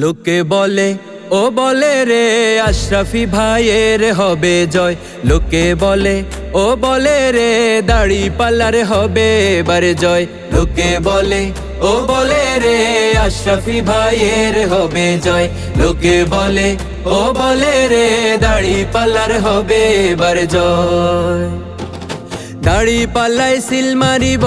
লোকে বলে, ও বলে রে, আশরাফি ভাইয়ের হবে জয়। লোকে বলে, ও বলে রে, দাড়ি পাল্লার হবে এবারে জয়। লোকে বলে, ও বলে রে, আশরাফি ভাইয়ের হবে জয়। লোকে বলে, ও বলে রে, দাড়ি পাল্লার হবে এবার জয়। দাড়ি পাল্লায় সিল মারিব,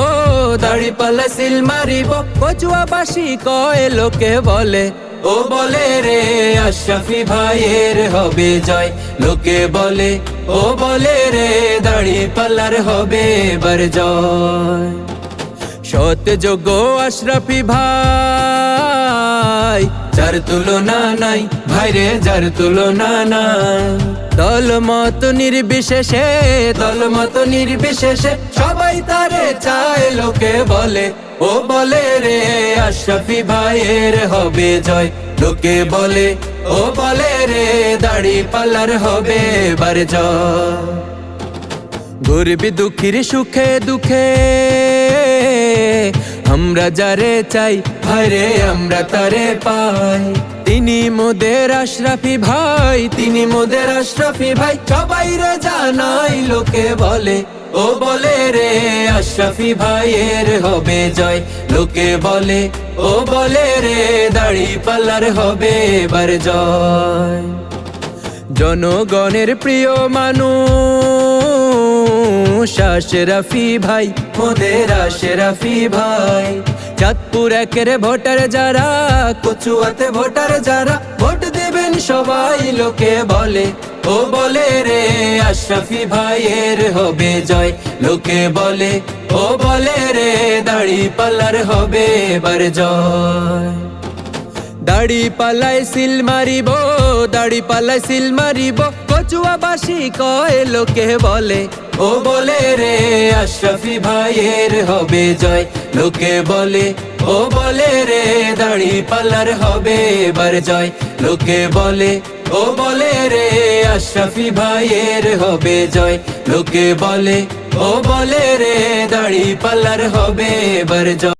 দাড়ি পাল্লায় সিল মারিব কচুয়া বাসি কয়, লোকে বলে ও বলে রে আশরাফি ভাইয়ের হবে জয়। লোকে বলে, ও বলে রে দাড়ি পাল্লার হবে বার জয়। সত যোগ্য আশরাফি ভাই যার তুলনা নাই, ভাইরে যার তুলনা নাই। দল মত নির্বিশেষে দল মত নির্বিশেষে সবাই তারে চায়, লোকে বলে, ও বলে রে, আশরাফি ভাইয়ের হবে জয়। লোকে বলে, ও বলে রে, দাড়ি পাল্লার হবে এবার জয়। গরিবি দুঃখীর সুখে দুঃখে আমরা যারে চাই ভাইরে আমরা তারে পাই। তিনি মোদের আশরাফি ভাই, তিনি মোদের আশরাফি ভাই। সবাই রে জানাই লোকে বলে, ও বলে রে, আশরাফি ভাইয়ের হবে জয়। লোকে বলে, ও বলে রে, দাড়ি পাল্লার হবে এবার জয়। জনগণের প্রিয় মানুষ আশরাফি ভাই, মোদের আশরাফি ভাই। চাঁদপুর একের ভোটার যারা, কচুয়াতে ভোটার যারা, ভোট দেবেন সবাই লোকে বলে। ও বলে রে আশরাফি ভাইয়ের হবে জয়, লোকে বলে। ও বলে রে দাড়ি পাল্লার হবে এবার জয়। দাড়ি পাল্লায় সিল মারিব, দাড়ি পাল্লায় সিল মারিব কচুয়া বাসি কয়, লোকে বলে, ও বলে রে, আশরাফি ভাইয়ের হবে জয়। লোকে বলে, ও বলে রে, দাড়ি পাল্লার হবে এবার জয়। লোকে বলে, ও বলে রে, আশরাফি ভাইয়ের হবে জয়। লোকে বলে, ও বলে রে, দাড়ি পাল্লার হবে এবার জয়।